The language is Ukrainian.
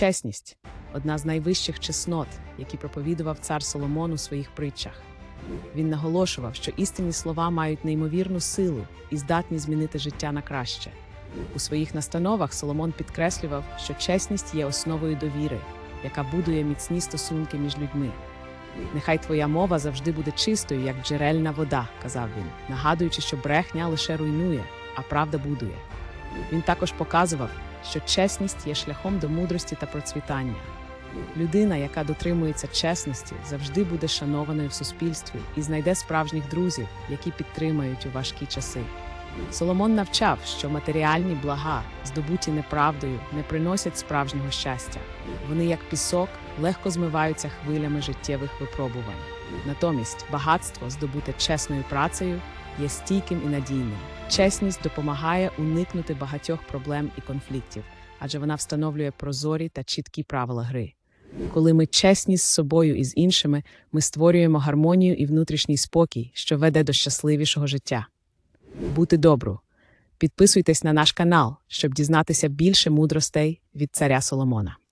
Чесність одна з найвищих чеснот, які проповідував цар Соломон у своїх притчах. Він наголошував, що істинні слова мають неймовірну силу і здатні змінити життя на краще. У своїх настановах Соломон підкреслював, що чесність є основою довіри, яка будує міцні стосунки між людьми. Нехай твоя мова завжди буде чистою, як джерельна вода, казав він, нагадуючи, що брехня лише руйнує, а правда будує. Він також показував, що чесність є шляхом до мудрості та процвітання. Людина, яка дотримується чесності, завжди буде шанованою в суспільстві і знайде справжніх друзів, які підтримають у важкі часи. Соломон навчав, що матеріальні блага, здобуті неправдою, не приносять справжнього щастя. Вони, як пісок, легко змиваються хвилями життєвих випробувань. Натомість багатство, здобуте чесною працею, є стійким і надійним. Чесність допомагає уникнути багатьох проблем і конфліктів, адже вона встановлює прозорі та чіткі правила гри. Коли ми чесні з собою і з іншими, ми створюємо гармонію і внутрішній спокій, що веде до щасливішого життя. Бути добру. Підписуйтесь на наш канал, щоб дізнатися більше мудростей від царя Соломона.